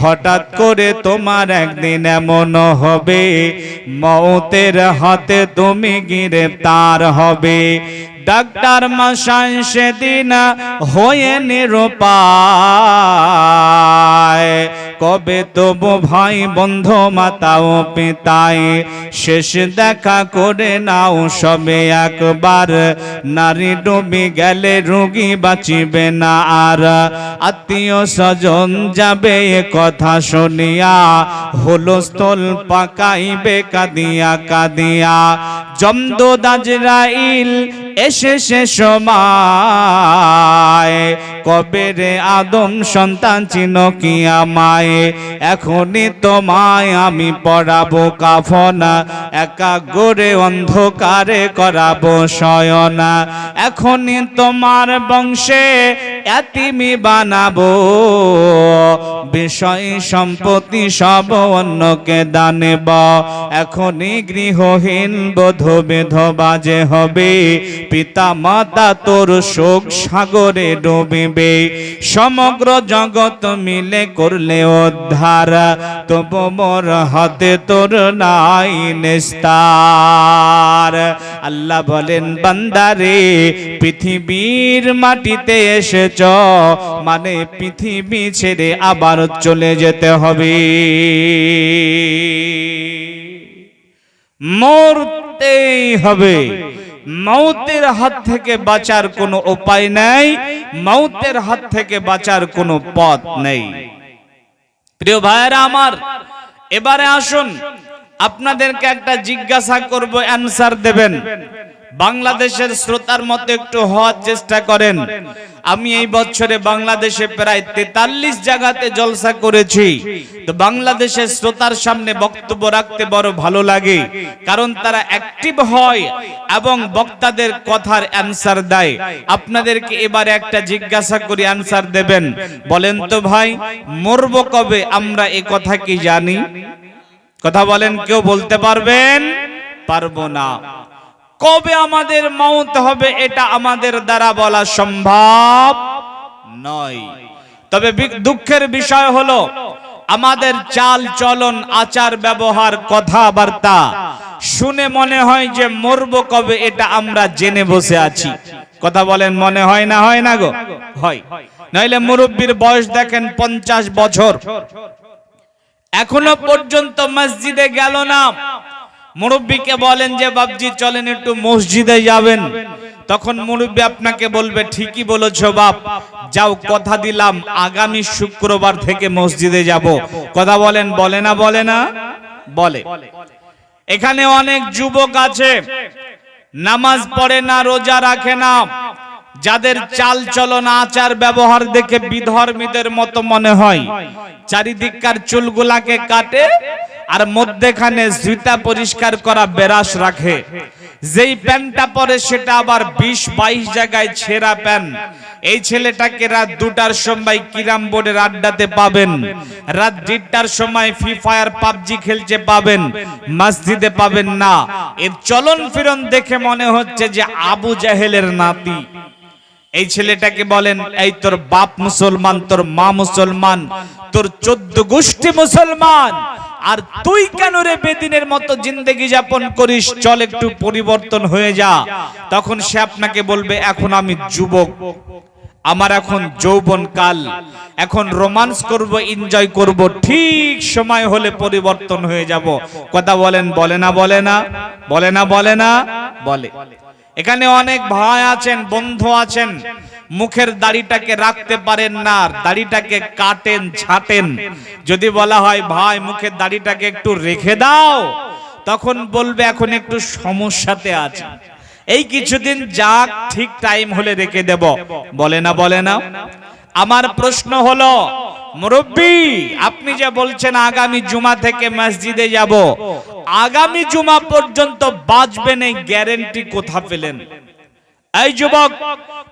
হঠাৎ করে তোমার একদিন এমন হবে, মৌতের হাতে তুমি গিরে গ্রেপ্তার হবে। ডাক্তার মশাই সেদিন হয়ে নিরুপায়। কবে তবু ভাই বন্ধু মাতা ও পিতায় শেষ দেখা করে নাও সবে একবার। নারী ডুবি গেলে রোগী বাঁচিবে না আর। আত্মীয় স্বজন যাবে কথা শুনিয়া, হুলস্থল পাকাইবে কাদিয়া কাদিয়া। জমদ দাজরাইল এসে সে সময় কবে রে আদম সন্তান চিন কি আমায়? এখনই তোমায় আমি পড়াবো কাফনা, একা গড়ে অন্ধকারে করাবো শয়না। এখনই তোমার বংশে এতিমি বানাবো, বিষয় সম্পত্তি সব অন্যকে দানেব। এখনই গৃহহীন বোধ বেধবা যে হবে, পিতা মাতা তোর শোক সাগরে ডুবিবে। সমগ্র জগৎ মিলে করলে উদ্ধার, তবু মোর হাতে তোর নাই নিস্তার। আল্লাহ বলেন, বান্দারে, পৃথিবীর মাটিতে এসেছ মানে পৃথিবী ছেড়ে আবার চলে যেতে হবে। মরতেই হবে। মৌতের হাত থেকে বাঁচার কোনো উপায় নেই, মৌতের হাত থেকে বাঁচার কোনো পথ নেই। প্রিয় ভাইয়েরা আমার, এবারে আসুন, আপনাদেরকে একটা জিজ্ঞাসা করব, অ্যানসার দেবেন। বাংলাদেশের শ্রোতার মতো একটু হওয়ার চেষ্টা করেন। আমি এই বছরে বাংলাদেশে প্রায় তেতাল্লিশ জায়গাতে জলসা করেছি। তো বাংলাদেশের শ্রোতার সামনে বক্তব্য রাখতে বড় ভালো লাগে, কারণ তারা অ্যাক্টিভ হয় এবং বক্তাদের কথার অ্যান্সার দেয়। আপনাদেরকে এবারে একটা জিজ্ঞাসা করি অ্যান্সার দেবেন। বলেন তো ভাই, মরব কবে? আমরা এ কথা কি জানি? কথা বলেন, কেউ বলতে পারবেন? পারব না। কবে আমাদের মৌত হবে এটা আমাদের দ্বারা বলা সম্ভব নয়। তবে দুঃখের বিষয় হলো, আমাদের চাল চলন, আচার ব্যবহার, কথাবার্তা, শুনে মনে হয় যে মরব কবে এটা আমরা জেনে বসে আছি। কথা বলেন, মনে হয় না হয় না গো? হয়। নইলে মুরব্বীর বয়স দেখেন পঞ্চাশ বছর। এখনও পর্যন্ত মসজিদে গেল না। মুরব্বীকে বলেন যে, বাপজি, চলেন একটু মসজিদে যাবেন। তখন মুরব্বী আপনাকে বলবে, ঠিকই বলেছ বাপ। যাও, কথা দিলাম, আগামী শুক্রবার থেকে মসজিদে যাব। কথা বলেন, বলে না বলে না? বলে। এখানে অনেক যুবক আছে। নামাজ পড়ে না, রোজা রাখে না। যাদের চাল চলন আচার ব্যবহার দেখে বিধর্মীদের মতো মনে হয়, চারিদিককার চুলগুলাকে কাটে আর মধ্যেখানে জুতা পরিষ্কার করা বেরাস রাখে। যেই প্যান্টটা পরে সেটা আবার বিশ বাইশ জায়গায় ছেঁড়া প্যান্ট। এই ছেলেটাকে রাত দুটার সময় কিরাম বোর্ডের আড্ডাতে পাবেন। রাত দেড়টার সময় ফ্রি ফায়ার পাবজি খেলছে পাবেন। মসজিদে পাবেন না। এর চলন ফিরন দেখে মনে হচ্ছে যে আবু জাহেলের নাতি। এই ছেলেটাকে বলেন, এই তোর বাপ মুসলমান, তোর মা মুসলমান, তোর চোদ্দ গোষ্ঠী মুসলমান, আর তুই কেন রে বেদিনের মতো জিন্দগি যাপন করিস? চল একটু পরিবর্তন হয়ে যা। তখন সে আপনাকে বলবে, এখন আমি যুবক, আমার এখন যৌবন কাল, এখন রোমান্স করব, এনজয় করব, ঠিক সময় হলে পরিবর্তন হয়ে যাব। কথা বলেন, বলে না বলে না বলে না বলে না, বলে। এখানে অনেক ভাই আছেন, বন্ধু আছেন। মুখের দাড়িটাকে রাখতে পারেন না দাড়িটাকে কাটেন, ছাটেন। যদি বলা হয়, ভাই, মুখের দাড়িটাকে একটু রেখে দাও। তখন বলবে, এখন একটু সমস্যাতে আছে। এই কিছুদিন যাক, ঠিক টাইম হলে রেখে দেব। বলে না বলে না। আমার প্রশ্ন হলো মুরব্বী, আপনি যে বলছেন আগামী জুমা থেকে মসজিদে যাব। আগামী জুমা পর্যন্ত বাঁচবেন এই গ্যারেন্টি কোথা পেলেন? এই যুবক,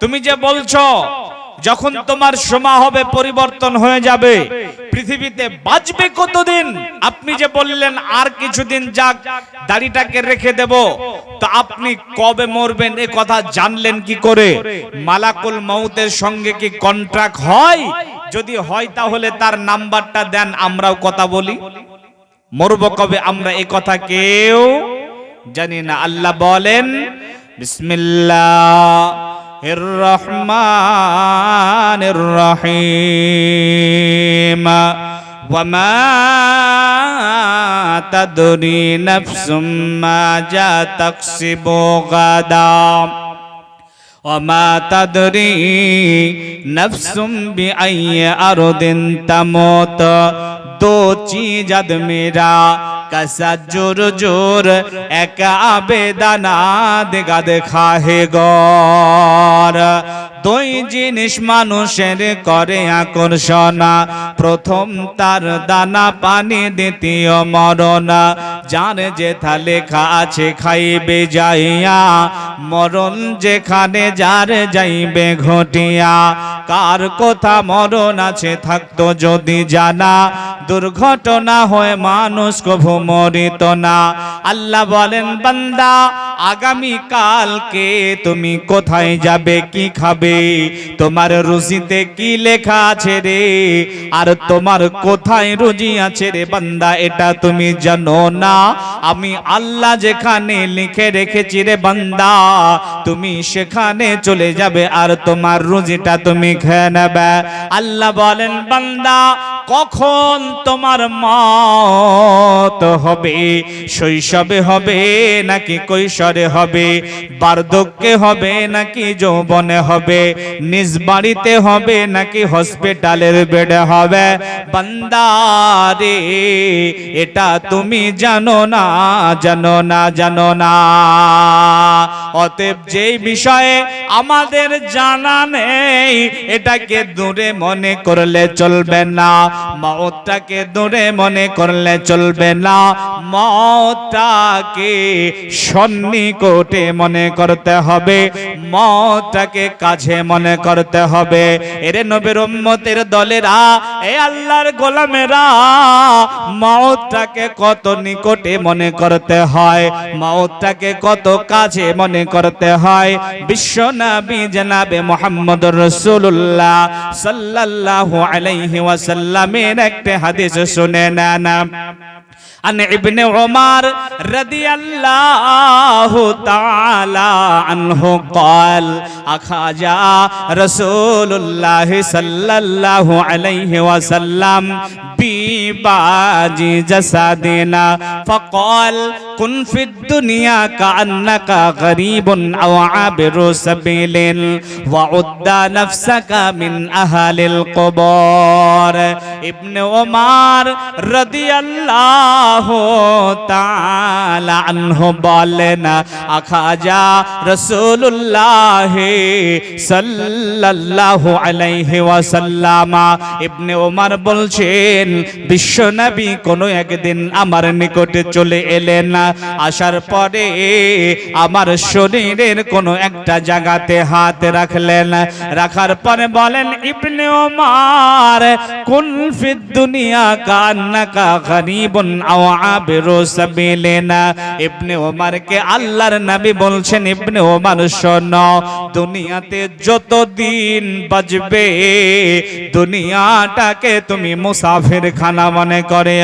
তুমি যে বলছো, যখন তোমার সময় হবে, পরিবর্তন হয়ে যাবে, পৃথিবীতে বাঁচবে কতদিন? আপনি যে বললেন, আর কিছুদিন যাক, দাড়িটাকে রেখে দেব, তো আপনি কবে মরবেন, এ কথা জানলেন কি করে? মালাকুল মৌতের সঙ্গে কি কন্ট্রাক্ট হয়? যদি হয় তাহলে তার নাম্বারটা দেন আমরাও কথা বলি মরব কবে আমরা এই কথা কেউ জানি না আল্লাহ বলেন বিসমিল্লাহ রহমান রহিম وما تدري نفس ماذا تكسب غدا وما تدري نفس بأي أرض تموت دو چیز میرا کسا جور جور ایک آبیدانا دگد خواہے گور দুই জিনিস মানুষের করে আকর্ষণা প্রথম তার দানা পানি দ্বিতীয় মরণা যার যেথা লেখা আছে খাইবে যাইয়া, মরণ যেখানে যার যাইবে ঘটিয়া। কার কথা মরণ আছে থাকতো যদি জানা, দুর্ঘটনা হয় মানুষ কভু মরিত না। আল্লাহ বলেন, বান্দা আগামী কালকে তুমি কোথায় যাবে, কি খাবে? তোমার রুজিতে কি লেখা আছে রে? আর তোমার কোথায় রুজি আছে রে? বান্দা, এটা তুমি জানো না। আমি আল্লাহ যেখানে লিখে রেখেছি রে বান্দা, তুমি সেখানে চলে যাবে আর তোমার রুজিটা তুমি খেয়ে নেবে। আল্লাহ বলেন, বান্দা কখন তোমার মত হবে? শৈশবে হবে নাকি কৈশোরে হবে? বার্ধক্যে হবে নাকি যৌবনে হবে? নিজ বাড়িতে হবে নাকি হসপিটালের বেডে হবে? বান্দারে এটা তুমি জানো না জানো না জানো না। অতএব যেই বিষয়ে আমাদের জানা নেই, এটাকে দূরে মনে করলে চলবে না। মতটাকে দূরে মনে করলে চলবে না। মতটাকে সন্নিকটে মনে করতে হবে। মতটাকে কাছে মনে করতে হবে। এরে নবীর উম্মতের দলেরা, এ আল্লাহর গোলামেরা মতটাকে কত নিকটে মনে করতে হয়? মতটাকে কত কাছে মনে করতে হয়? বিশ্ব নবী জনাবে মোহাম্মদ রসুল্লাহ সাল্লাল্লাহু আলাইহি ওয়াসাল্লামের একটা হাদিস শুনে নেন عن ابن عمر رضي الله تعالى عنه قال أخرج رسول الله صلى الله عليه وسلم بباج جسدنا فقال কুন ফিদ দুনিয়া কাআন্নাকা গরীবুন আও আবিরু সাবিলিন ওয়া উদ্দা নাফসাকা মিন আহালিল কবর। ইবনে ওমর রাদিয়াল্লাহু তাআলা আনহু বলেন আখাজা রাসূলুল্লাহ সাল্লাল্লাহু আলাইহি ওয়াসাল্লাম। ইবনে ওমর বলছেন, বিশ্বনবী কোনো একদিন আমার নিকটে চলে এলেন। না আসার পরে আমার শরীরের কোনো একটা জায়গাতে হাত রাখলেন। রাখার পরে বলেন, ইবনে ওমর কুন ফিদ দুনিয়া কান্নাকা গরিবুন আও আবিরু সাবিলিনা। ইবনে ওমরকে আল্লাহর নবী বলছেন, ইবনে ওমর, শোনো, দুনিয়াতে যতদিন বাজবে দুনিয়াটাকে তুমি মুসাফির খানা মনে করে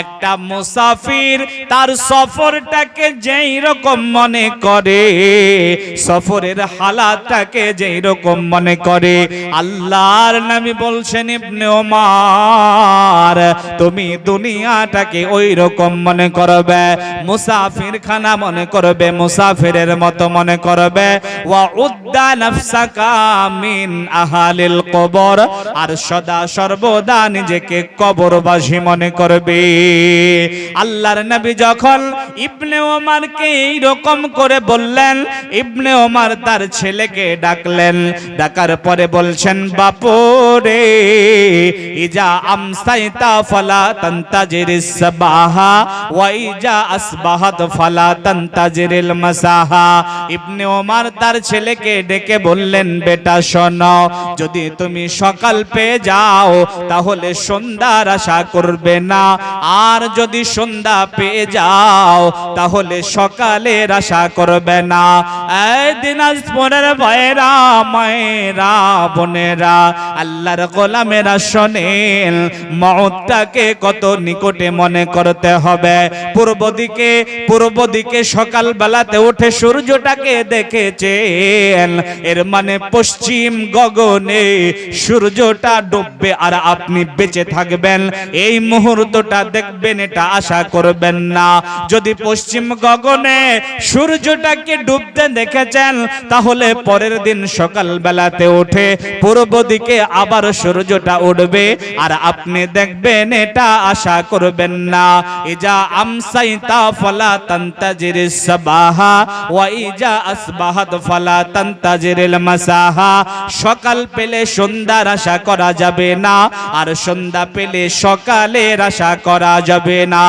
একটা মুসাফির তার সফরটাকে যেই রকম মনে করে, সফরের হালাতটাকে যেই রকম মনে করে, আল্লাহর নবী বলছেন, ইবনে ওমর, তুমি দুনিয়াটাকে ওই রকম মনে করবে মুসাফির খানা মনে করবে, মুসাফিরের মতো মনে করবে, ওয়া উদ্দা নাফসাকা মিন আহালিল কবর, আর সদা সর্বদা নিজেকে কবরবাসী মনে করবে। আল্লাহর নবী যখন ইবনে ওমরকে এই রকম করে বললেন, ইবনে ওমার তার ছেলেকে ডাকলেন। ডাকার পরে বলছেন বাপরে ইজা আমসাইতা ফালা তান্তাজিরিস সাবাহা, ওয়া ইজা আসবাহাত ফালা তান্তাজিরিল মাসাহা। ইবনে ওমার তার ছেলেকে ডেকে বললেন, বেটা, শোনো, যদি তুমি সকাল পেয়ে যাও, তাহলে সন্ধ্যার আশা করবে না। আর যদি সন্ধ্যা পেয়ে যাও তাহলে সকালের আশা করবে না। দিনাজপুরের ভয়েরা মায়েরা, বোনেরা, আল্লাহর গোলামেরা শোনেন মওতটাকে কত নিকটে মনে করতে হবে। পূর্ব দিকে পূর্ব দিকে সকাল বেলাতে উঠে সূর্যটাকে দেখেছেন। এর মানে পশ্চিম গগনে সূর্যটা ডুববে আর আপনি বেঁচে থাকবেন। এই মুহূর্তটা দেখবেন, এটা আশা করবেন না। যদি পশ্চিম গগনে সূর্যটাকে ডুবতে দেখেছেন, তাহলে পরের দিন সকাল বেলাতে উঠে পূর্ব দিকে আবার সূর্যটা উঠবে। আর আপনি দেখবেন, এটা আশা করবেন না। ইজা আমসাইতা ফালা তান্তাজির সাবাহা, ওয়া ইজা আসবাহাত ফালা তান্তাজিরিল মাসাহা। সকাল পেলে সন্ধ্যার আশা করা যাবে না, আর সন্ধ্যা পেলে সকালের আশা করা যাবে না।